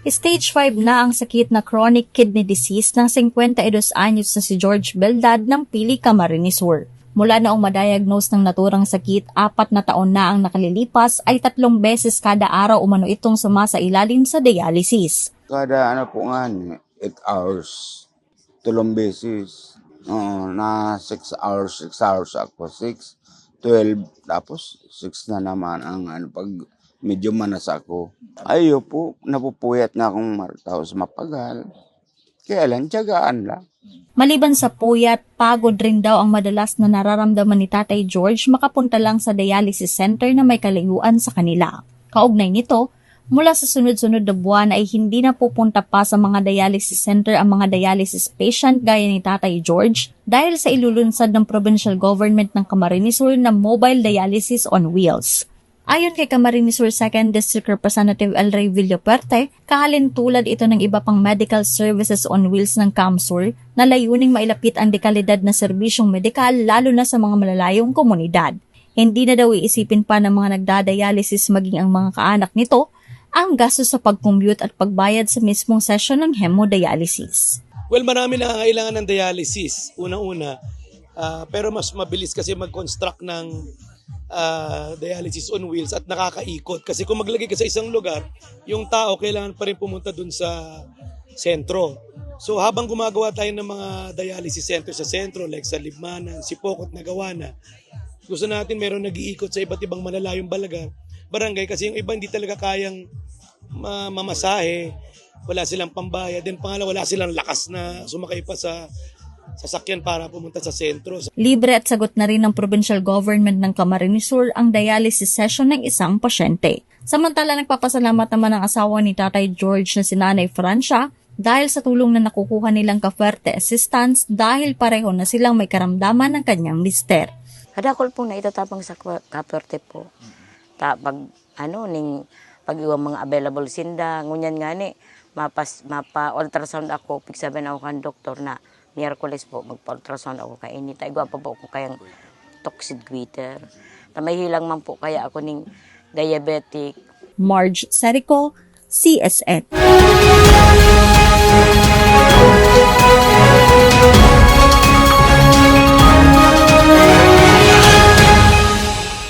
Stage 5 na ang sakit na chronic kidney disease ng 52 anyos na si George Beldad ng Pili Camarines Sur. Mula noong madiagnose ng naturang sakit, apat na taon na ang nakalilipas ay tatlong beses kada araw umano itong sumasa ilalim sa dialysis. Kada ano po nga, 8 hours. Tulong beses. Oo, na 6 hours, 6 hours ako. 6, 12, tapos 6 na naman ang ano, pag medyo manas ako. Ayo po, napupuyat na akong mar- tapos mapagal. Kaya lang, tiyagaan lang. Maliban sa puyat, pagod rin daw ang madalas na nararamdaman ni Tatay George makapunta lang sa dialysis center na may kalayuan sa kanila. Kaugnay nito, mula sa sunod-sunod na buwan ay hindi na pupunta pa sa mga dialysis center ang mga dialysis patient gaya ni Tatay George dahil sa ilulunsad ng provincial government ng Camarines Sur na mobile dialysis on wheels. Ayon kay Camarines Sur 2nd District Representative El Rey Villapuerte, kahalin tulad ito ng iba pang medical services on wheels ng CAMSUR na layuning mailapit ang dekalidad na serbisyong medikal lalo na sa mga malalayong komunidad. Hindi na daw iisipin pa ng mga nagdadialysis maging ang mga kaanak nito ang gastos sa pag-commute at pagbayad sa mismong session ng hemodialysis. Well, marami na kailangan ng dialysis, una-una. Ah, pero mas mabilis kasi mag-construct ng ah, dialysis on wheels at nakakaikot. Kasi kung maglagay ka sa isang lugar, yung tao kailangan pa rin pumunta dun sa sentro. So habang gumagawa tayo ng mga dialysis center sa sentro, like sa Libmanan, Sipokot, Nagawa na, gusto natin meron nag-iikot sa iba't ibang malalayong balaga, barangay kasi yung iba hindi talaga kayang ma- mamasahe, wala silang pambayad, then pangalawa wala silang lakas na sumakay pa sa sasakyan para pumunta sa sentro. Libre at sagot na rin ng provincial government ng Camarines Sur ang dialysis session ng isang pasyente. Samantala nagpapasalamat naman ang asawa ni Tatay George na si Nanay Francia dahil sa tulong na nakukuha nilang kaferte assistance dahil pareho na silang may karamdaman ng kanyang mister. Kada ko po na itatapang sa kaperte po. Ta pag ano ning pag iwang mga available sinda ngunyan nga ni mapas mapa ultrasound ako pig sabi ako kan doktor na Miyerkules po magpa-ultrasound ako kay inita igwa pa po ako kayang toxic greeter. Tamay hilang man po kaya ako ning diabetic Marge Serico, CSN.